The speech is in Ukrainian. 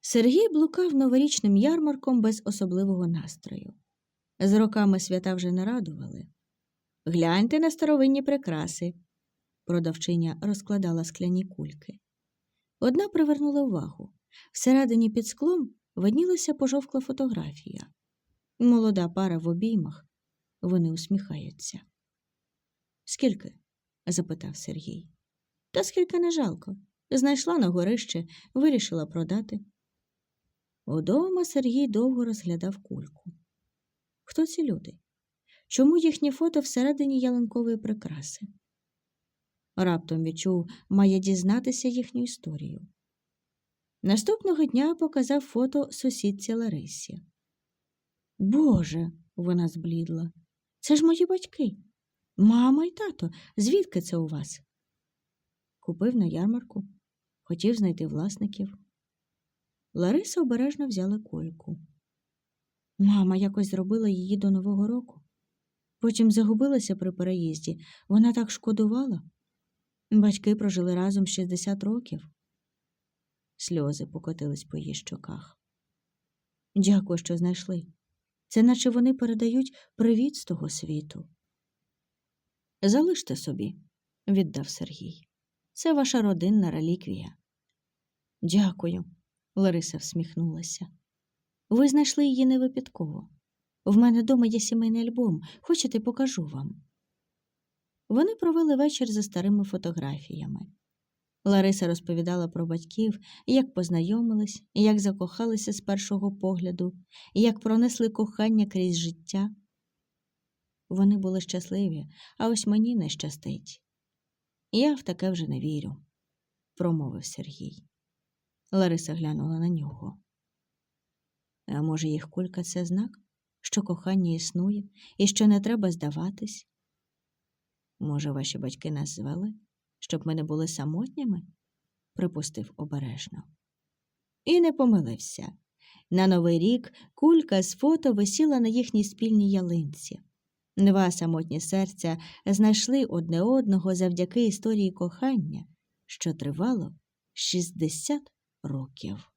Сергій блукав новорічним ярмарком без особливого настрою. З роками свята вже не радували. Гляньте на старовинні прикраси. Продавчиня розкладала скляні кульки. Одна привернула увагу. Всередині під склом виднілася пожовкла фотографія. Молода пара в обіймах. Вони усміхаються. Скільки? запитав Сергій. Та скільки не жалко. Знайшла на горище, вирішила продати. Удома Сергій довго розглядав кульку. Хто ці люди? Чому їхні фото всередині ялинкової прикраси? Раптом відчув, має дізнатися їхню історію. Наступного дня показав фото сусідці Ларисі. Боже, вона зблідла. Це ж мої батьки. Мама й тато, звідки це у вас? Купив на ярмарку, хотів знайти власників. Лариса обережно взяла кольку. Мама якось зробила її до Нового року. Потім загубилася при переїзді. Вона так шкодувала. Батьки прожили разом 60 років. Сльози покотились по її щоках. Дякую, що знайшли. Це наче вони передають привіт з того світу. Залиште собі, віддав Сергій. Це ваша родинна реліквія. Дякую, Лариса всміхнулася. Ви знайшли її не випадково. В мене дома є сімейний альбом. Хочете, покажу вам. Вони провели вечір за старими фотографіями. Лариса розповідала про батьків, як познайомились, як закохалися з першого погляду, як пронесли кохання крізь життя. Вони були щасливі, а ось мені не щастить. Я в таке вже не вірю, промовив Сергій. Лариса глянула на нього. А може, їх кулька це знак, що кохання існує і що не треба здаватись? Може, ваші батьки нас звели, щоб ми не були самотніми? припустив обережно. І не помилився. На новий рік кулька з фото висіла на їхній спільній ялинці. Два самотні серця знайшли одне одного завдяки історії кохання, що тривало 60 років.